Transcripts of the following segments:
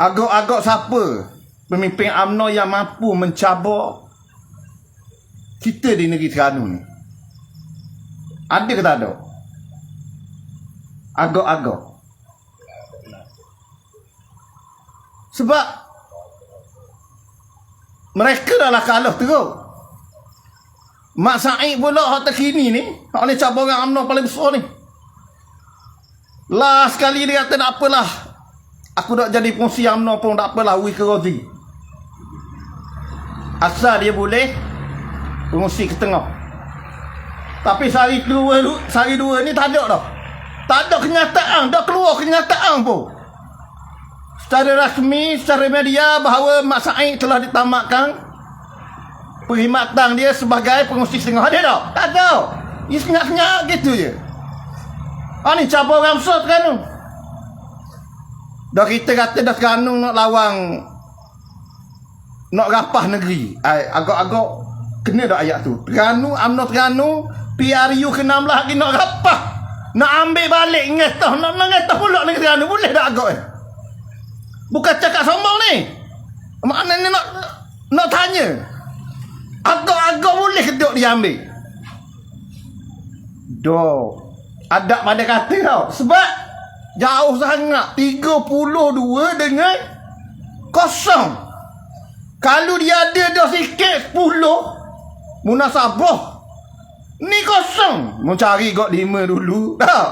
Agak-agak siapa pemimpin UMNO yang mampu mencabar kita di negeri Terengganu ni? Ada ke tak ada? Agak-agak. Sebab mereka dah lah kalah teruk. Mak Said pula hak terkini ni, hak ni cabaran UMNO paling besar ni. Last sekali dia kata tak apalah. Aku nak jadi pengusi UMNO pun tak apalah, we ke Rozi. Asal dia boleh pengusi ke tengah. Tapi sehari dua, sehari dua ni tak ada dah. Tak ada kenyataan, dah keluar kenyataan pun. Secara rasmi, secara media bahawa Mak Said telah ditamatkan perkhidmatan dia sebagai pengusi setengah. Ada tak? Tak ada. Dia senyap-senyap gitu je. Ah ni cabar orang besar Terengganu. Dah kita kata dah Terengganu nak lawang nak rapah negeri. Ay, agak-agak kena dah ayat tu. Terengganu, UMNO Terengganu, PRU ke-16 lagi nak rapah. Nak ambil balik ngetah. Nak, ngetah pula negeri Terengganu. Boleh tak agak eh? Bukan cakap sombong ni. Maknanya nak nak tanya. Agak-agak boleh ke tak diambil? Dok. Adab pada kata tau. Sebab jauh sangat. 32 dengan kosong. Kalau dia ada dah sikit 10 munasabah. Ni kosong. Mau cari kot 5 dulu. Tak.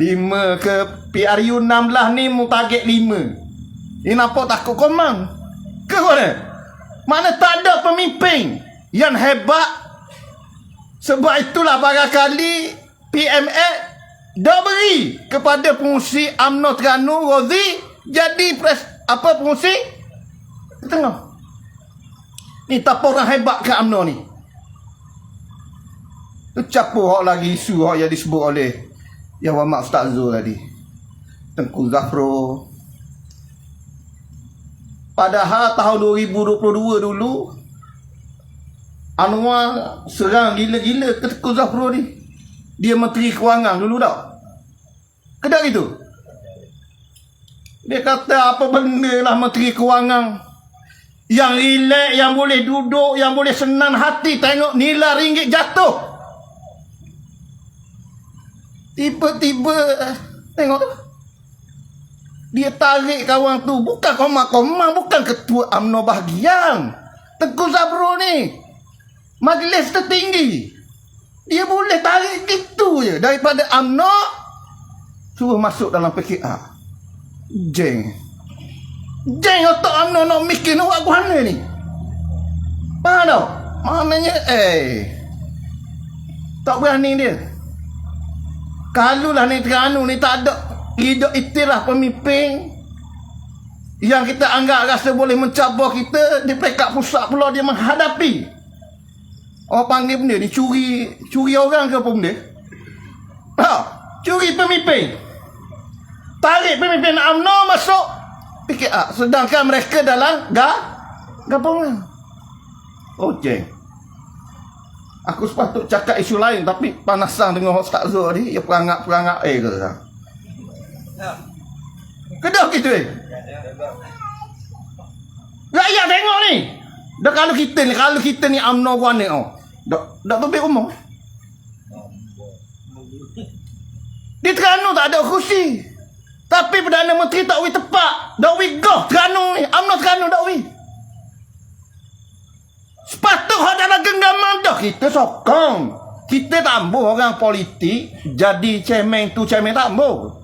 5 ke PRU 16 ni mu target 5. Ini nampak takut komang. Ke mana? Mana tak ada pemimpin yang hebat. Sebab itulah barangkali PMA dah beri kepada pengusi UMNO Terengganu Rozi jadi pres, apa pengusi tengah. Ni tak orang hebat ke UMNO ni. Tu capur hak lagi isu hak yang disebut oleh Yang Muhammad Ustaz Zul tadi. Tengku Zafro. Padahal tahun 2022 dulu Anwar serang gila-gila ke Tengku Zafro ni. Dia menteri kewangan dulu tak? Kedak itu. Dia kata apa benda lah menteri kewangan. Yang relax, yang boleh duduk, yang boleh senang hati tengok nilai ringgit jatuh. Tiba-tiba tengok tu. Dia tarik kawan tu. Bukan komang-komang, bukan ketua UMNO bahagian. Tengku Zabro ni. Majlis tertinggi. Dia boleh tarik gitu je. Daripada UMNO, suruh masuk dalam PKR. Jeng. Jeng otak UMNO nak mikir nak buat mana ni? Faham tak? Maknanya, eh. Tak berani dia. Kalau lah ni Terengganu ni tak ada hidup itiraf pemimpin yang kita anggap rasa boleh mencabar kita di peringkat pusat pula dia menghadapi orang panggil benda ni curi curi orang ke apa benda ha, curi pemimpin tarik pemimpin UMNO masuk PKR sedangkan mereka dalam ga gabungan oh jeng Aku sepatut cakap isu lain tapi panasan dengan Ustaz Zul ni dia perangat-perangat eh ke tak? Kedah gitu eh. Rakyat tengok ni. Dah kalau kita ni kalau kita ni UMNO ni oh. Dak dak topik umum. Di Terengganu tak ada kursi. Tapi Perdana Menteri tak wi tepat. Dak wi goh Terengganu ni. UMNO Terengganu dak wi. Sepatut hak dalam genggaman dah kita sokong. Kita tambuh orang politik jadi cemen tu cemen tambuh.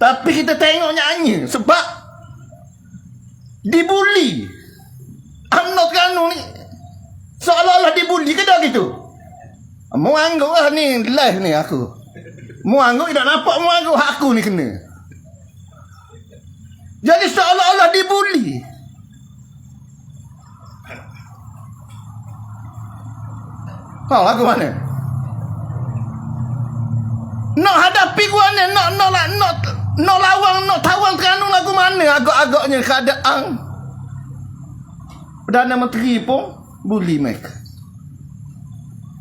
Tapi kita tengok nyanyi sebab dibuli. UMNO Terengganu ni seolah-olah dibuli ke dah gitu. Mu anggap lah ni live ni aku. Mu anggap tak nampak mu anggap hak aku ni kena. Jadi seolah-olah dibuli. Kau lagu mana? Nak hadapi gua ni, nak nak nak nak nak lawang, nak tawang Terengganu lagu mana agak-agaknya keadaan. Perdana Menteri pun bully mereka.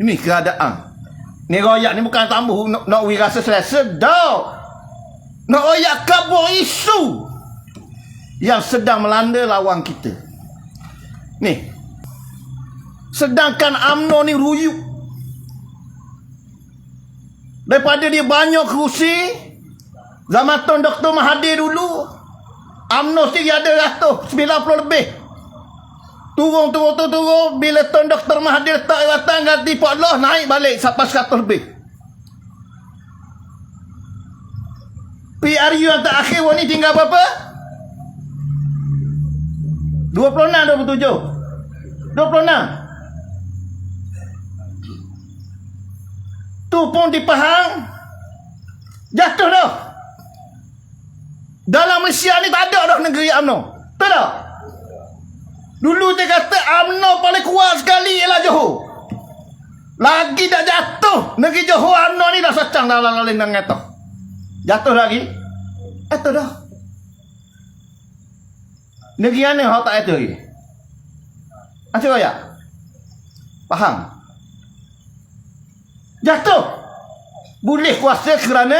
Ini keadaan. Ni royak ni bukan tambah nak, nak wi rasa selesa dah. Nak royak kabur isu. yang sedang melanda lawan kita. Ni. Sedangkan AMNO ni ruyuk. Daripada dia banyak kerusi, zaman Tuan Dr. Mahathir dulu, AMNO sendiri ada ratus, 90 lebih. Turun, turun, turun, turun. Bila Tuan Dr. Mahathir letak jawatan ganti Pak Allah, naik balik sampai 100 lebih. PRU yang terakhir ni tinggal berapa? 26, 27. 26. Tu pun di jatuh dah. Dalam Malaysia ni tak ada dah negeri UMNO. Tak? Dulu dia kata UMNO paling kuat sekali ialah Johor. Lagi dah jatuh. Negeri Johor UMNO ni dah sacang dah lalu dengan ngetok. Jatuh lagi. Jatuh dah. Negeri mana hak tak jatuh lagi? Macam mana? Faham? Jatuh. Boleh kuasa kerana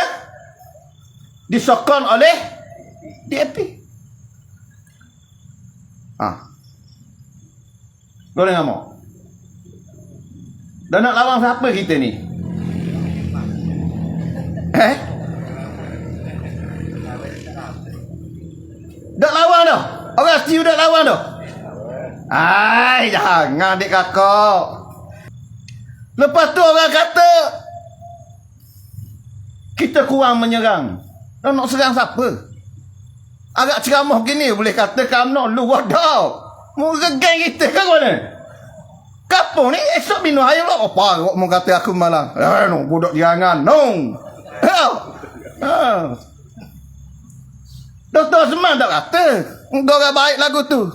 disokong oleh DAP. Ah. Boleh ngamuk. Dan nak lawan siapa kita ni? Eh? Dak lawan dah. Orang setuju dak lawan dah. Ai, jangan adik kakak. Lepas tu orang kata kita kurang menyerang. Dan nak serang siapa? Agak ceramah gini boleh kata kamu lu wadah. Mu geng kita kan mana? Kapo ni esok binu hayal lah apa kok mau kata aku malah. Eh no budak jangan no. Doktor Seman tak kata. Engkau orang baik lagu tu.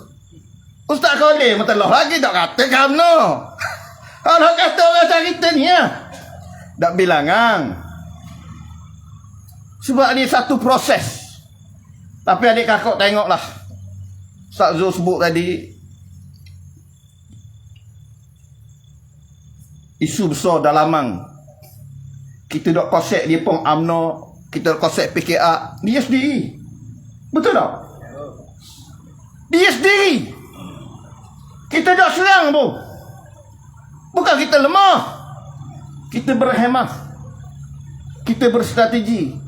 Ustaz Khalil mentelah lagi tak kata kamu. Kalau kata orang cerita ni ya. Tak bilangan. Sebab ni satu proses. Tapi adik kakak tengoklah. Ustaz Zul sebut tadi. Isu besar dalaman. Kita dok kosek dia pun UMNO. Kita dok kosek PKA. Dia sendiri. Betul tak? Dia sendiri. Kita dok serang pun. Bukan kita lemah. Kita berhemah. Kita berstrategi.